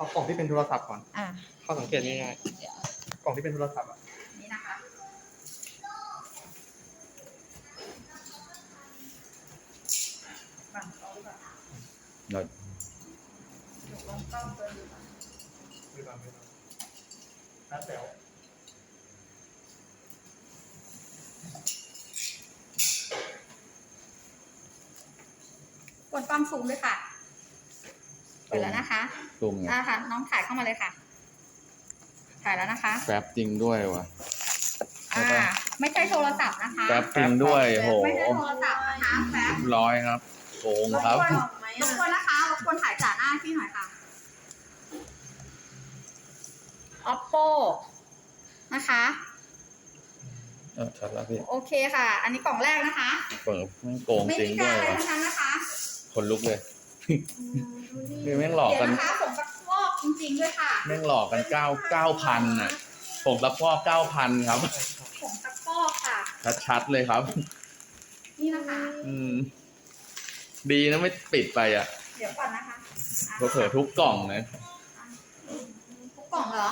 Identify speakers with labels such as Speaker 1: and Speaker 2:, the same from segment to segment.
Speaker 1: เอากล่องที่เป็นโทรศัพท์ก่อน
Speaker 2: อะ
Speaker 1: ข้อสังเกตง่ายๆกล่องที่เป็นโทรศัพท์อะ
Speaker 2: นี่นะคะบังเขาหรือเปล่า
Speaker 3: เรา
Speaker 2: ถูกลองกล้องตัวดูก่อน
Speaker 1: ไม่ต้องไม่ต้องน่าแซว
Speaker 2: กดความสูงด้วยค่ะ เปิดแล้วนะคะ
Speaker 3: ซูมไง
Speaker 2: อ่าค่ะ น้องถ่ายเข้ามาเลยค่ะ ถ่ายแล้วนะคะ
Speaker 3: แป๊บจริงด้วยวะใช่
Speaker 2: อ่า
Speaker 3: ปะ
Speaker 2: ไม่ใช่โทรศัพท์นะคะ
Speaker 3: แป๊บจริงด้วยโห
Speaker 2: ไม่ใช่โทรศัพท์นะคะแป๊บ
Speaker 3: ร้อยครับโกงครับ
Speaker 2: รบกวนรบกวนนะคะรบกวนถ่ายจ่าหน้าพี่หน่อยค่ะ oppo นะคะ
Speaker 3: เออชัดแล้วพี่
Speaker 2: โอเคค่ะ อันนี้กล่องแรกนะคะ
Speaker 3: เปิดแม่งโกง
Speaker 2: ไม่
Speaker 3: จริง
Speaker 2: มี
Speaker 3: ด้
Speaker 2: กาวร
Speaker 3: ย
Speaker 2: อะไร
Speaker 3: วะ
Speaker 2: ทั้งนั้นนะคะ
Speaker 3: คนลุกเลย คือแม่งหลอก
Speaker 2: เดี๋ยว
Speaker 3: กัน
Speaker 2: นะคะผมสักฟอกจริงๆด้วยค่ะ
Speaker 3: แม่งหลอกกันเก้าเก้าพันอะผมรับพ่อเก้าพันครับ
Speaker 2: ผมสักฟอกค่ะ
Speaker 3: ชัดๆเลยครับ
Speaker 2: นี่นะคะ
Speaker 3: อืม ดีนะไม่ปิดไปอะ
Speaker 2: เดี๋ยวก่อนนะคะ
Speaker 3: เผลอๆทุกกล่องนะ
Speaker 2: ทุกกล่องเหรอ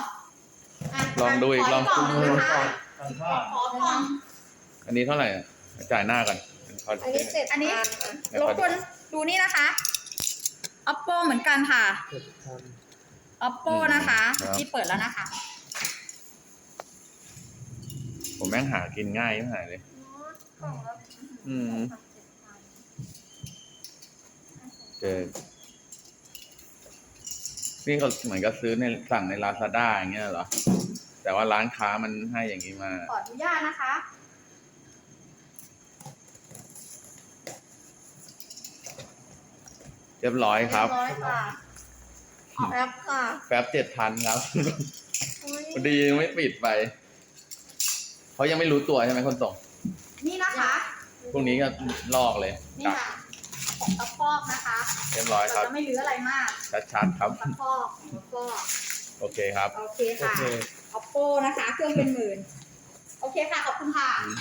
Speaker 2: อะ
Speaker 3: ลองดูอีก
Speaker 2: ข
Speaker 3: ลอง
Speaker 2: กล่องหนึงนะคะ
Speaker 1: อันท่า
Speaker 2: ขอกล่อง
Speaker 3: อันนี้เท่าไหร่อะจ่ายหน้ากันขอ
Speaker 4: อันนี้เจ็ด
Speaker 2: อันนี้
Speaker 4: พั
Speaker 3: เดี๋ยว
Speaker 2: รบ
Speaker 3: ขอก
Speaker 2: วนดูนี่นะคะ oppo เหมือนกันค่ะ
Speaker 1: เจ็ดพัน
Speaker 2: oppo นะคะที่เปิดแล้วนะคะ
Speaker 3: ผมแม่งหากินง่ายไม่หายเลย
Speaker 4: กล่องละ
Speaker 3: อืม เจอนี่เขาเหมือนกับซื้อในสั่งในลาซาด้าอย่างเงี้ยเหรอ แต่ว่าร้านค้ามันให้อย่างนี้มา
Speaker 2: ขออนุญาตนะคะ
Speaker 3: เรียบร้อยครับ
Speaker 4: ร้อยค่ะแป๊บค่ะ
Speaker 3: แป๊บเจ็ดพันครับ
Speaker 4: อุ๊ย
Speaker 3: พอดีไม่ปิดไปเขายังไม่รู้ตัวใช่ไหมคนส่ง
Speaker 2: นี่นะคะ
Speaker 3: พรุ่งนี้ก็ลอกเลย
Speaker 2: นี่
Speaker 3: กลับ
Speaker 2: ค่ะของตะฟอกนะคะ
Speaker 3: เรียบร้อยค
Speaker 2: เรา
Speaker 3: รับ
Speaker 2: จะไม่เหลืออะไรมาก
Speaker 3: ชัดๆครับ
Speaker 2: ตะฟอกตะฟอก
Speaker 3: โอเคครับ
Speaker 2: โอเค
Speaker 1: โอ
Speaker 2: ค่ะ
Speaker 1: เค
Speaker 2: oppo นะคะ เครื่องเป็นหมื่น โอเคค่ะ ขอบคุณค่ะ
Speaker 3: อืม